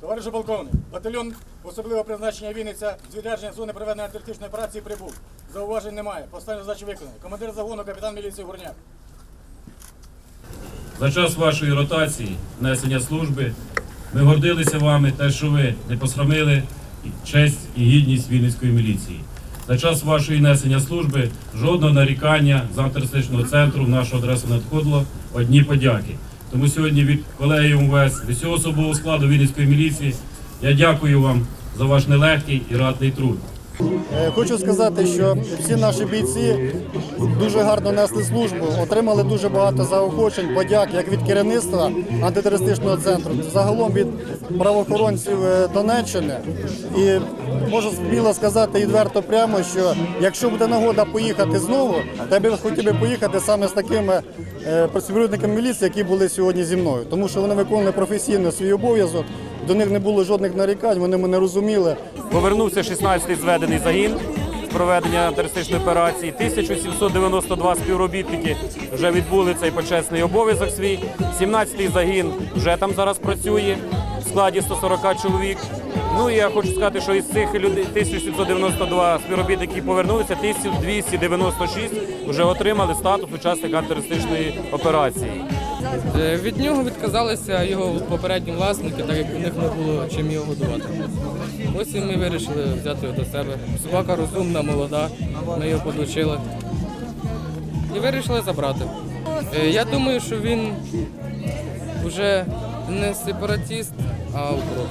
Товаришу полковник, батальйон особливого призначення Вінниця з відрядження зони проведення антитерористичної операції прибув. Зауважень немає. Поставлені задачі виконані. Командир загону, капітан міліції Гурняк. За час вашої ротації, несення служби, ми гордилися вами, те, що ви не посрамили честь і гідність Вінницької міліції. За час вашої несення служби жодного нарікання з антитерористичного центру в нашу адресу надходило, одні подяки. Тому сьогодні від колеги МВС, від всього особового складу Вінницької міліції я дякую вам за ваш нелегкий і ратний труд. Е, Хочу сказати, що всі наші бійці дуже гарно несли службу, отримали дуже багато заохочень, подяк як від керівництва антитерористичного центру, загалом від правоохоронців е, Донеччини. І можу сміло сказати відверто прямо, що якщо буде нагода поїхати знову, то я би хотів би поїхати саме з такими е, співробітниками міліції, які були сьогодні зі мною, тому що вони виконували професійно свій обов'язок. До них не було жодних нарікань, вони мене розуміли. Повернувся 16-й зведений загін з проведення антитерористичної операції. 1792 співробітники вже відбули цей почесний обов'язок свій. 17-й загін вже там зараз працює в складі 140 чоловік. Ну і я хочу сказати, що із цих людей 1792 співробітники які повернулися, 1296 вже отримали статус учасника антитерористичної операції. Е, Від нього відказалися його попередні власники, так як у них не було чим його годувати. Ось і ми вирішили взяти його до себе. Собака розумна, молода, ми його подучили. І вирішили забрати. Е, Я думаю, що він вже не сепаратіст, а укроп.